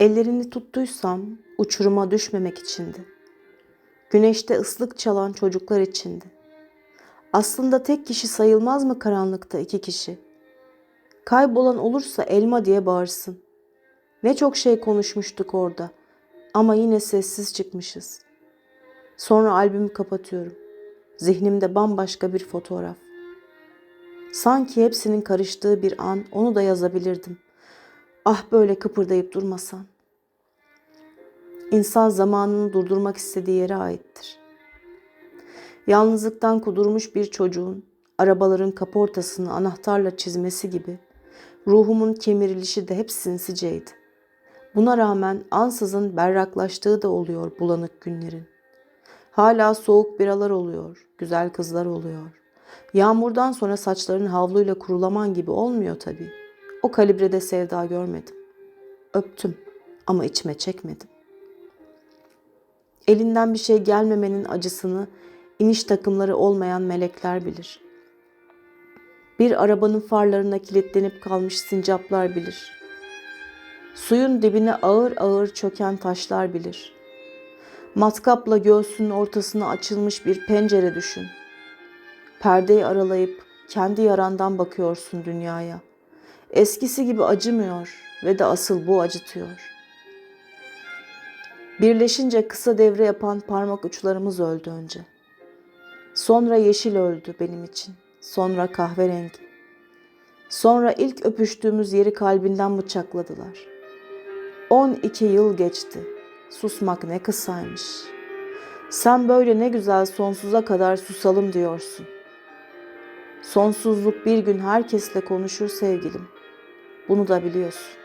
Ellerini tuttuysam uçuruma düşmemek içindi. Güneşte ıslık çalan çocuklar içindi. Aslında tek kişi sayılmaz mı karanlıkta iki kişi? Kaybolan olursa elma diye bağırsın. Ne çok şey konuşmuştuk orada ama yine sessiz çıkmışız. Sonra albümü kapatıyorum. Zihnimde bambaşka bir fotoğraf. Sanki hepsinin karıştığı bir an onu da yazabilirdim. Ah böyle kıpırdayıp durmasan. İnsan zamanını durdurmak istediği yere aittir. Yalnızlıktan kudurmuş bir çocuğun arabaların kaportasını anahtarla çizmesi gibi ruhumun kemirilişi de hep sinsiceydi. Buna rağmen ansızın berraklaştığı da oluyor bulanık günlerin. Hala soğuk biralar oluyor, güzel kızlar oluyor. Yağmurdan sonra saçların havluyla kurulaman gibi olmuyor tabii. O kalibrede sevda görmedim. Öptüm ama içime çekmedim. Elinden bir şey gelmemenin acısını iniş takımları olmayan melekler bilir. Bir arabanın farlarına kilitlenip kalmış sincaplar bilir. Suyun dibine ağır ağır çöken taşlar bilir. Matkapla göğsünün ortasına açılmış bir pencere düşün. Perdeyi aralayıp kendi yarandan bakıyorsun dünyaya. Eskisi gibi acımıyor ve de asıl bu acıtıyor. Birleşince kısa devre yapan parmak uçlarımız öldü önce. Sonra yeşil öldü benim için. Sonra kahverengi. Sonra ilk öpüştüğümüz yeri kalbinden bıçakladılar. 12 yıl geçti. Susmak ne kısaymış. Sen böyle ne güzel sonsuza kadar susalım diyorsun. Sonsuzluk bir gün herkesle konuşur sevgilim. Bunu da biliyorsun.